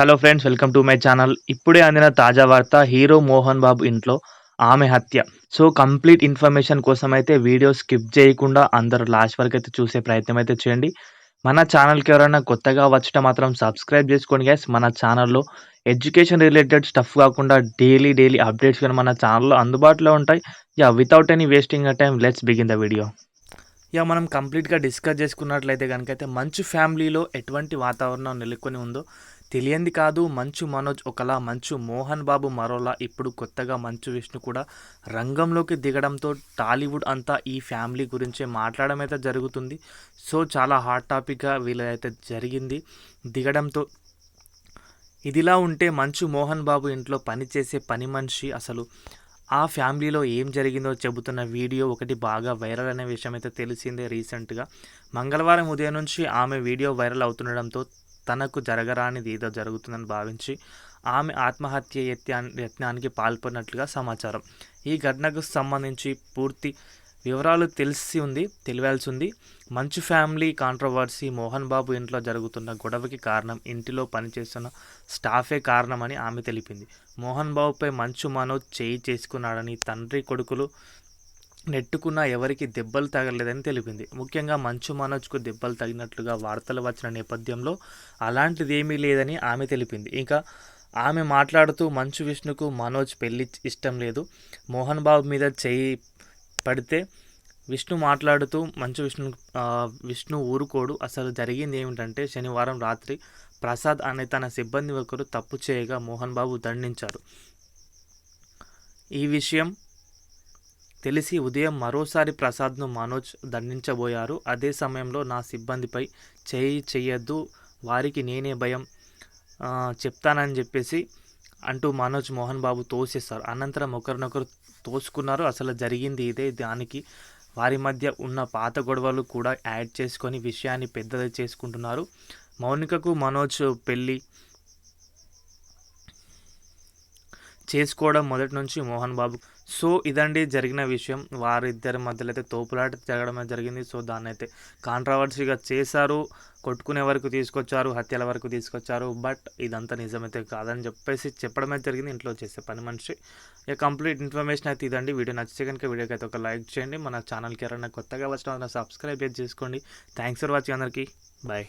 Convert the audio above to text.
Hello friends welcome to my channel. ఇప్పుడే అందిన తాజా వార్త హీరో మోహన్ బాబు ఇంట్లో ఆమె హత్య. సో కంప్లీట్ ఇన్ఫర్మేషన్ కోసం అయితే వీడియో స్కిప్ చేయకుండా అందరూ లాస్ట్ వరకు అయితే చూసే ప్రయత్నం అయితే చేయండి. మన ఛానల్కి ఎవరైనా కొత్తగా వచ్చిన మాత్రం సబ్స్క్రైబ్ చేసుకోండి గైస్ మన ఛానల్లో ఎడ్యుకేషన్ రిలేటెడ్ స్టఫ్ కాకుండా డైలీ డైలీ అప్డేట్స్ కానీ మన ఛానల్లో అందుబాటులో ఉంటాయి. Yeah without any wasting a time let's begin the video ఇక మనం కంప్లీట్గా డిస్కస్ చేసుకున్నట్లయితే కనుక అయితే మంచి ఫ్యామిలీలో ఎటువంటి వాతావరణం నెలకొని ఉందో తెలియంది కాదు. మంచు మనోజ్ ఒకలా మంచు మోహన్ బాబు మరోలా. ఇప్పుడు కొత్తగా మంచు విష్ణు కూడా రంగంలోకి దిగడంతో టాలీవుడ్ అంతా ఈ ఫ్యామిలీ గురించే మాట్లాడడం అయితే జరుగుతుంది. సో చాలా హాట్ టాపిక్గా వీళ్ళైతే జరిగింది. దిగడంతో ఇదిలా ఉంటే మంచు మోహన్ బాబు ఇంట్లో పనిచేసే పని మనిషి అసలు. ఆ ఫ్యామిలీలో ఏం జరిగిందో చెబుతున్న వీడియో ఒకటి బాగా వైరల్ అనే విషయం అయితే తెలిసిందే రీసెంట్గా. మంగళవారం ఉదయం నుంచి ఆమె వీడియో వైరల్ అవుతుండడంతో తనకు జరగరానిది ఏదో జరుగుతుందని భావించి ఆమె ఆత్మహత్య యత్నా యత్నానికి పాల్పడినట్లుగా సమాచారం. ఈ ఘటనకు సంబంధించి పూర్తి వివరాలు తెలిసి ఉంది తెలియాల్సి ఉంది. మంచు ఫ్యామిలీ కాంట్రవర్సీ మోహన్ బాబు ఇంట్లో జరుగుతున్న గొడవకి కారణం ఇంటిలో పనిచేస్తున్న స్టాఫే కారణమని ఆమె తెలిపింది. మోహన్ బాబుపై మంచు మనోజ్ చేయి చేసుకున్నాడని తండ్రి కొడుకులు నెట్టుకున్న ఎవరికి దెబ్బలు తగలేదని తెలిపింది. ముఖ్యంగా మంచు మనోజ్కు దెబ్బలు తగినట్లుగా వార్తలు వచ్చిన నేపథ్యంలో అలాంటిది ఏమీ లేదని ఆమె తెలిపింది. ఇంకా ఆమె మాట్లాడుతూ మంచు విష్ణుకు మనోజ్ పెళ్ళి ఇష్టం లేదు. మోహన్ బాబు మీద చేయి పడితే విష్ణు మాట్లాడుతూ మంచు విష్ణు విష్ణు ఊరుకోడు. అసలు జరిగింది ఏమిటంటే శనివారం రాత్రి ప్రసాద్ అనే తన సిబ్బంది ఒకరు తప్పు చేయగా మోహన్ బాబు దండించారు. ఈ విషయం తెలిసి ఉదయం మరోసారి ప్రసాద్ను మనోజ్ దండించబోయారు. అదే సమయంలో నా సిబ్బందిపై చేయి చెయ్యొద్దు వారికి నేనే భయం చెప్తానని చెప్పేసి అంటూ మనోజ్ మోహన్ బాబు తోసేస్తారు అనంతరం ఒకరినొకరు తోసుకున్నారు. అసలు జరిగింది ఇదే. దానికి వారి మధ్య ఉన్న పాత గొడవలు కూడా యాడ్ చేసుకొని విషయాన్ని పెద్దది చేసుకుంటున్నారు. మౌనికకు మనోజ్ పెళ్ళి చేసుకోవడం మొదటి నుంచి మోహన్ బాబు సో ఇదండి జరిగిన విషయం. వారిద్దరి మధ్యలో అయితే తోపులాట జరగడం జరిగింది. సో దాన్ని అయితే కాంట్రవర్సీగా చేశారు. కొట్టుకునే వరకు తీసుకొచ్చారు హత్యల వరకు తీసుకొచ్చారు. బట్ ఇదంతా నిజమైతే కాదని చెప్పేసి చెప్పడమే జరిగింది. ఇంట్లో చేసే పని మనిషి. ఇక కంప్లీట్ ఇన్ఫర్మేషన్ అయితే ఇదండి. వీడియో నచ్చితే కనుక వీడియోకి అయితే ఒక లైక్ చేయండి. మన ఛానల్కి ఎవరైనా కొత్తగా వచ్చిన సబ్స్క్రైబ్ చేసుకోండి. థ్యాంక్స్ ఫర్ వాచింగ్ అందరికీ. బాయ్.